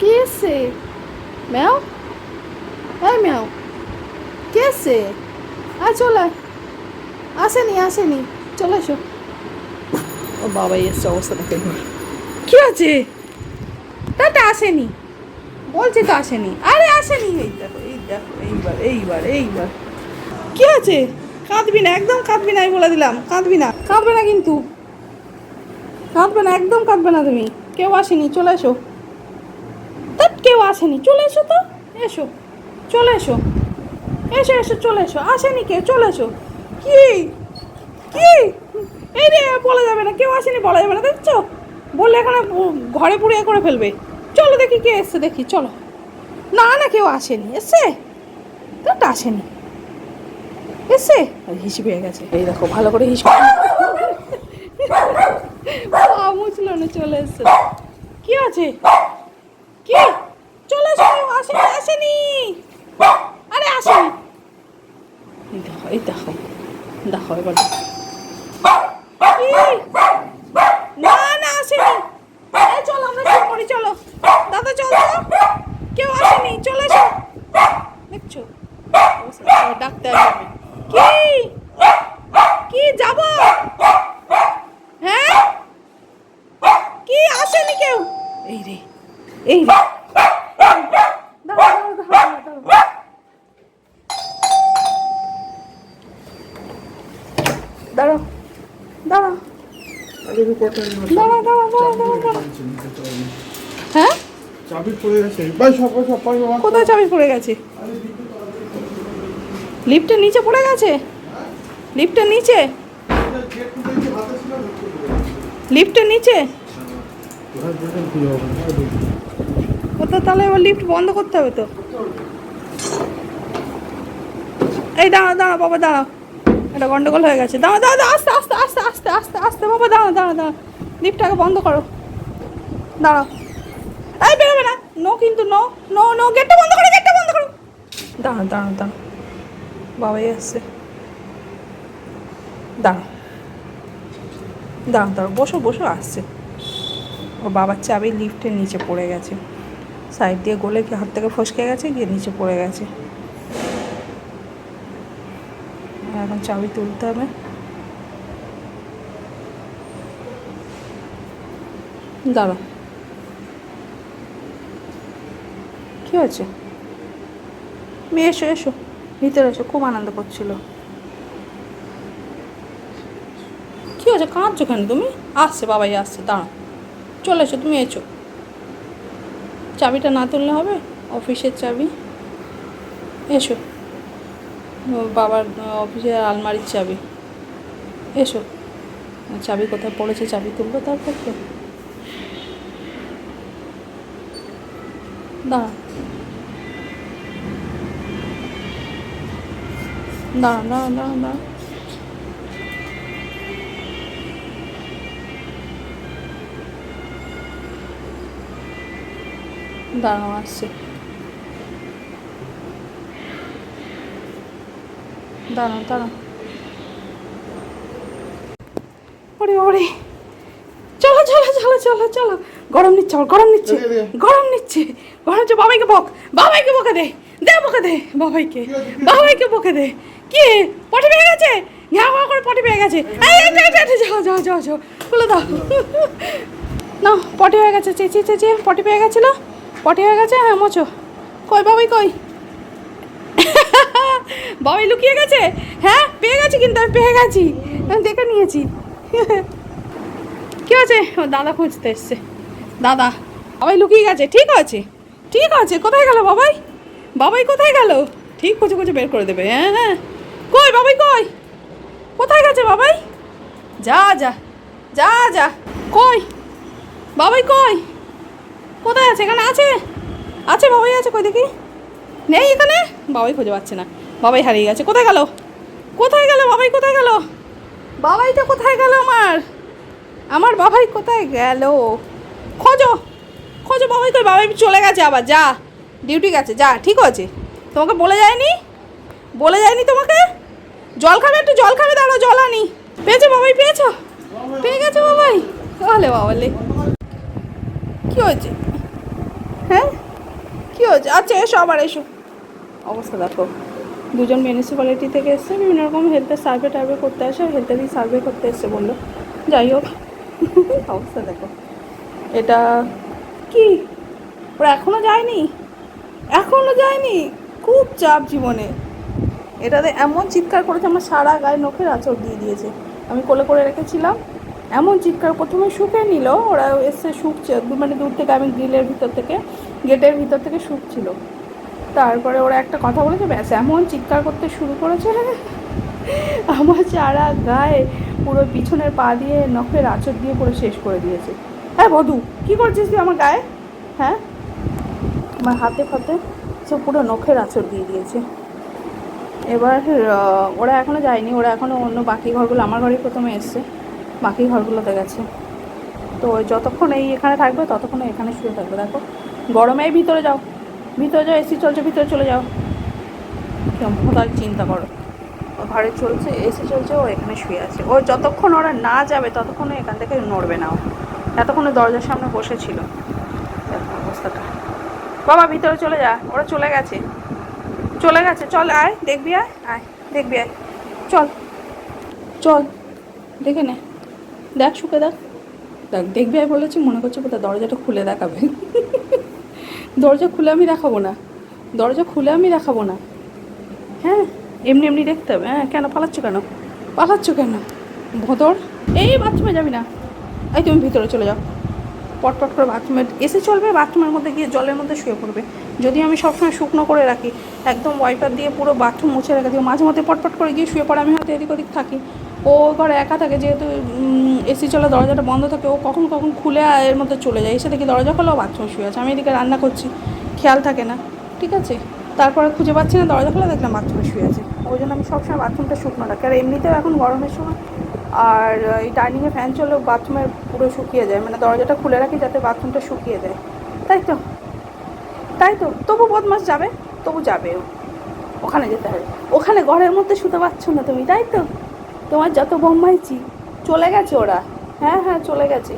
কে এসছে ম্যাও হ্যাঁ ম্যাও কে এসছে আয় চলে। আসেনি আসেনি চলে এসো ও বাবাই এসছে অবস্থা দেখে কি আছে তাটা আসেনি বলছি তো আসেনি আরে আসেনি এই দেখো এই দেখো এইবার এইবার এইবার। কি আছে কাঁদবি না একদম কাঁদবি না আমি বলে দিলাম। কাঁদবি না। কাঁদবে না কিন্তু। কাঁদবে না একদম কাঁদবে না তুমি। কেউ আসেনি চলে এসো। তা কেউ আসেনি। চলে এসো তো। এসো। চলে এসো। এসো এসো চলে এসো। আসেনি কেউ চলে এসো। কি? কি? এই রে বলা যাবে না। কেউ আসেনি বলা যাবে না। দেখছ? বললে এখানে ঘরে পুড়ে করে ফেলবে। চলো দেখি কে এসছে দেখি চলো। না না কেউ আসেনি। এসছে? তা আসেনি। এসছে? আর হিসি পেয়ে গেছে। এই দেখো ভালো করে হিসি মুছলো না চলে এসছে। কি আছে কি চলে এসো আসেনি আসেনি আরে আসেনি এই দেখো দেখো এবার? না না, আসেনি। চলো, আমরা করি, চলো। দাদা, চলো। কেউ আসেনি, চলে এসো। দেখছ? ডাক্তার কি? কি, যাব? হ্যাঁ? কি, আসেনি কেউ? এই রে এই রে দাঁড়াও, দাঁড়াও, দাঁড়াও, দাঁড়াও। দাঁড়া দাঁড়াও হ্যাঁ? কোথায় চাবি পড়ে গেছে? লিফটের নিচে পড়ে গেছে? লিফটের নিচে? লিফটের নিচে? ও তো তাহলে এবার লিফট বন্ধ করতে হবে তো? এই দাঁড়াও দাঁড়াও বাবা দাঁড়াও এটা গন্ডগোল হয়ে গেছে। দাঁড়াও দাঁড়াও, আস্তে আস্তে আস্তে আস্তে আস্তে আস্তে বাবা দাঁড়াও দাঁড়াও দাঁড়াও লিফটটাকে বন্ধ করো। দাঁড়াও। এই বেরোবে না। নো কিন্তু নো নো নো গেটটা বন্ধ করো গেটটা বন্ধ করো। দাঁড়াও দাঁড়াও দাঁড়াও বাবাই আসছে। দাঁড়াও। দাঁড়াও দাঁড়াও বসো বসো আসছে। ও বাবার চাবি লিফটের নিচে পড়ে গেছে। সাইড দিয়ে গোলে কি হাত থেকে ফসকে গেছে গিয়ে নিচে পড়ে গেছে। এখন চাবি তুলতে হবে। দাঁড়াও কি হয়েছে? মেয়ে এসো এসো। ভিতরে এসো, খুব আনন্দ করছিল। কি হয়েছে? কাঁদছো কেন তুমি? আসছে বাবাই, আসছে, দাঁড়াও। চলে এসো, তুমি এসো। চাবিটা না তুললে হবে? অফিসের চাবি। এসো। বাবার অফিসের আলমারির চাবি। এসো। চাবি কোথায় পড়েছে চাবি তুলবো তারপর তো। দাঁড়া। দাঁড়া দাঁড়া দাঁড়া দাঁড়া। দাঁড়াও, আসছে। দাঁড়াও দাঁড়াও। ওরে ওরে। চলো চলো চলো চলো চলো। গরম নিচ্ছে আমার গরম নিচ্ছে। গরম নিচ্ছে। গরম হচ্ছে বাবাইকে বক বাবাইকে বকে দে দে বকে দে বাবাইকে বাবাইকে বকে দে। কি? পটি পেয়ে গেছে? ঘ্যাঁ ঘ্যাঁ করে পটি পেয়ে গেছে। এই এই, এই, এই, যাও যাও যাও যাও খুলে দাও। না পটি হয়ে গেছে চেঁচিয়ে চেঁচিয়ে পটি পেয়ে গেছিল। পটি হয়ে গেছে হ্যাঁ মোচো কই বাবাই কই? বাবাই লুকিয়ে গেছে? হ্যাঁ পেয়ে গেছি কিন্তু, আমি পেয়ে গেছি। আমি দেখে নিয়েছি। কি আছে দাদা খুঁজতে এসছে। দাদা, বাবাই লুকিয়ে গেছে। ঠিক আছে ঠিক আছে। কোথায় গেল বাবাই? বাবাই কোথায় গেল? ঠিক খুঁজে খুঁজে বের করে দেবে। হ্যাঁ হ্যাঁ। কই বাবাই, কই? কোথায় গেছে বাবাই? যা যা যা যা। কই? বাবাই কই? কোথায় আছে? এখানে আছে? আছে, বাবাই আছে, কই দেখি। নেই এখানে? বাবাই খুঁজে পাচ্ছে না। বাবাই হারিয়ে গেছে। কোথায় গেল? কোথায় গেল বাবাই? কোথায় গেল? বাবাইটা কোথায় গেল আমার? আমার বাবাই কোথায় গেল? খোঁজো খোঁজো বাবাই কই? বাবাই চলে গেছে আবার, যা। ডিউটি গেছে, যা, ঠিক আছে। তোমাকে বলে যায়নি? বলে যায়নি তোমাকে? জল খাবে একটু, জল খাবে দাঁড়ো জল আনি। পেয়েছ বাবাই, পেয়েছ? পেয়ে গেছো বাবাই? তাহলে বাবালে। কী হয়েছে? হ্যাঁ? কী হয়েছে? আচ্ছা এসো আবার, এসো। অবস্থা দেখো। দুজন মিউনিসিপ্যালিটি থেকে এসছে, বিভিন্ন রকম হেলথের সার্ভে টার্ভে করতে আসে হেলথেরই সার্ভে করতে এসছে বলল। যাই হোক, অবস্থা দেখো। এটা কি? ওরা এখনও যায়নি? এখনও যায়নি? খুব চাপ জীবনে। এটাতে এমন চিৎকার করেছে, আমার সারা গায়ে নখের আচর দিয়ে দিয়েছে। আমি কোলে করে রেখেছিলাম। এমন চিৎকার প্রথমে শুকে নিল, ওরা এসে শুকছে মানে দূর থেকে আমি গ্রিলের ভিতর থেকে গেটের ভিতর থেকে শুকছিল। তারপরে ওরা একটা কথা বলেছে, ব্যাস, এমন চিৎকার করতে শুরু করেছে। আমার সারা গায়ে পুরো পিছনের পা দিয়ে নখের আঁচড় দিয়ে পুরো শেষ করে দিয়েছে। হ্যাঁ বধু, কী করছিস তুই আমার গায়ে? হ্যাঁ? আমার হাতে ফাতে সব পুরো নখের আঁচড় দিয়ে দিয়েছে। এবার ওরা এখনও যায়নি, ওরা এখনও অন্য বাকি ঘরগুলো, আমার ঘরেই প্রথমে এসছে। বাকি ঘরগুলোতে গেছে। তো যতক্ষণ এই এখানে থাকবে, ততক্ষণ এখানে শুয়ে থাকবে। দেখো গরমে এই ভিতরে যাও। ভিতরে যাও, এসি চলছে, ভিতরে চলে যাও। কেমন তার চিন্তা করো। ও ঘরে চলছে, এসি চলছে, ও এখানে শুয়ে আছে। ও যতক্ষণ ওরা না যাবে, ততক্ষণ এখান থেকে নড়বে না ও। এতক্ষণে দরজার সামনে বসেছিল। অবস্থাটা। বাবা, ভিতরে চলে যা, ওরা চলে গেছে। চলে গেছে, চল আয়, দেখবি আয়? আয়, দেখবি আয়। চল চল, দেখে নে। দেখ শুকে দেখ। দেখ, দেখবি আয় বলেছি, মনে করছে কোথায় দরজাটা খুলে দেখাবে। দরজা খুলে আমি দেখাবো না। দরজা খুলে আমি দেখাবো না। হ্যাঁ এমনি এমনি দেখতে হবে। হ্যাঁ কেন পালাচ্ছ কেন? পালাচ্ছ কেন? ভদর? এই বাথরুমে যাবি না। এই তুমি ভিতরে চলে যাও। পটপট করে বাথরুমে এসে চলবে, বাথরুমের মধ্যে গিয়ে জলের মধ্যে শুয়ে পড়বে। যদি আমি সবসময় শুকনো করে রাখি, একদম ওয়াইপার দিয়ে পুরো বাথরুম মুছে রেখে দিই মাঝে মধ্যে পটপট করে গিয়ে শুয়ে পড়ে, আমি হয়তো এদিক ওদিক থাকি। ও ঘরে একা থাকে, যেহেতু এসি চলে, দরজাটা বন্ধ থাকে, ও কখন কখন খুলে এর মধ্যে চলে যায়। এসে দেখি দরজা খোলা বাথরুম শুয়ে আছে। আমি এদিকে রান্না করছি, খেয়াল থাকে না, ঠিক আছে? তারপরে খুঁজে পাচ্ছি না, দরজা খোলা, দেখলাম বাথরুমে শুয়ে আছে। ওই জন্য আমি সবসময় বাথরুমটা শুকনো রাখি। আর এমনিতেও এখন গরমের সময়, আর এই ডাইনিংয়ে ফ্যান চললেও বাথরুমে পুরো শুকিয়ে যায়। মানে দরজাটা খুলে রাখি যাতে বাথরুমটা শুকিয়ে যায়। তাই তো? তাই তো? তবু বদমাস যাবে, তবু যাবে ওখানে যেতে হবে। ওখানে ঘরের মধ্যে শুতে পারছ না তুমি, তাই তো? তোমার যত বোম্বাইছি চলে গেছে ওরা। হ্যাঁ হ্যাঁ চলে গেছে।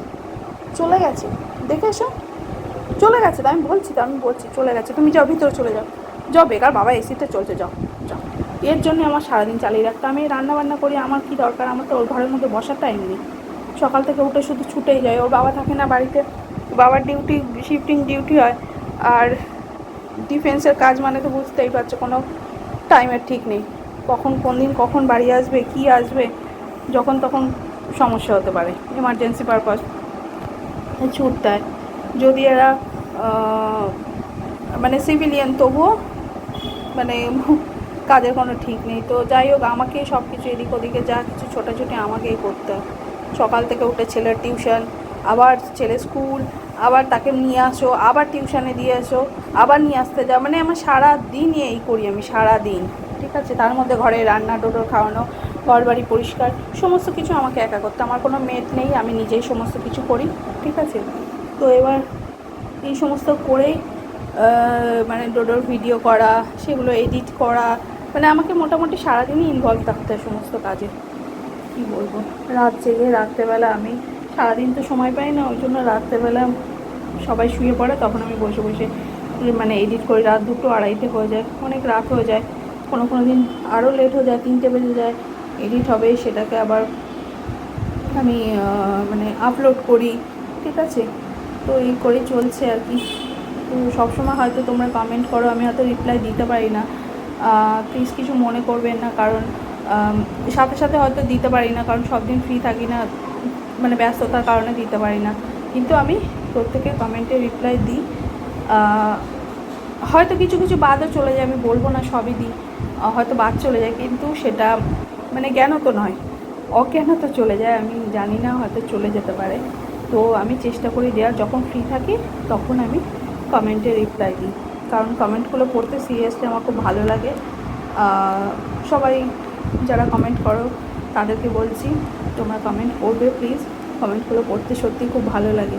চলে গেছে। দেখে এসো। চলে গেছে, তো আমি বলছি, তো আমি বলছি, চলে গেছে। তুমি যাও, ভিতরে চলে যাও। যাও, বেকার বাবা এসিতে চলছে, যাও যাও। এর জন্য আমার সারাদিন চালিয়ে রাখতে আমি রান্না বান্না করি, আমার কি দরকার? আমার তো ওর ঘরের মধ্যে বসার টাইম নেই। সকাল থেকে উঠে শুধু ছুটেই যায়। ওর বাবা থাকে না বাড়িতে। বাবার ডিউটি শিফটিং ডিউটি হয়। আর ডিফেন্সের কাজ মানে তো বুঝতেই পারছ, কোনো টাইমের ঠিক নেই। কখন কোন দিন কখন বাড়ি আসবে, কি আসবে, যখন তখন সমস্যা হতে পারে এমার্জেন্সি পারপাস ছুট দেয় যদি এরা মানে সিভিলিয়ান তবুও মানে কাজের কোনো ঠিক নেই। তো যাই হোক আমাকেই সব কিছু এদিক ওদিকে যা কিছু ছোটাছুটি আমাকেই করতে হয়। সকাল থেকে উঠে ছেলের টিউশন আবার ছেলে স্কুল আবার তাকে নিয়ে আসো, আবার টিউশনে দিয়ে আসো আবার নিয়ে আসতে যাও। মানে আমার সারা দিনই এই করি আমি সারা দিন ঠিক আছে, তার মধ্যে ঘরে রান্না ডোডো খাওয়ানো ঘর বাড়ি পরিষ্কার, সমস্ত কিছু আমাকে একা করতে আমার কোনো মেট নেই, আমি নিজেই সমস্ত কিছু করি, ঠিক আছে? তো এবার এই সমস্ত করেই মানে ডোডোর ভিডিও করা, সেগুলো এডিট করা মানে আমাকে মোটামুটি সারাদিনই ইনভলভ থাকতে হয় সমস্ত কাজে। কী বলব? রাত জেগে রাত্রেবেলা আমি, সারাদিন তো সময় পাই না, ওই জন্য রাত্রেবেলা সবাই শুয়ে পড়ে, তখন আমি বসে বসে মানে এডিট করি। রাত দুটো আড়াইটে হয়ে যায়, অনেক রাত হয়ে যায়। কোনো কোনো দিন আরও লেট হয়ে যায় তিনটে বেজে যায় এডিট হবে, সেটাকে আবার আমি মানে আপলোড করি, ঠিক আছে? তো এই করে চলছে আর কি। তো সবসময় হয়তো তোমরা কমেন্ট করো, আমি হয়তো রিপ্লাই দিতে পারি না। প্লিজ কিছু মনে করবেন না, কারণ সাথে সাথে হয়তো দিতে পারি না, কারণ সব দিন ফ্রি থাকি না মানে ব্যস্ততার কারণে দিতে পারি না। কিন্তু আমি প্রত্যেকের কমেন্টে রিপ্লাই দিই। হয়তো কিছু কিছু বাদও চলে যায়, আমি বলব না, সবই দিই। হয়তো বাদ চলে যায়, কিন্তু সেটা মানে জ্ঞান তো নয়। অজ্ঞান তো চলে যায়, আমি জানি না, হয়তো চলে যেতে পারে। তো আমি চেষ্টা করি দেওয়ার, যখন ফ্রি থাকি, তখন আমি কমেন্টে রিপ্লাই দিই। কারণ কমেন্টগুলো পড়তে সিরিয়াসলি আমার খুব ভালো লাগে। সবাই যারা কমেন্ট করো, তাদেরকে বলছি, তোমরা কমেন্ট করবে প্লিজ কমেন্টগুলো পড়তে সত্যি খুব ভালো লাগে।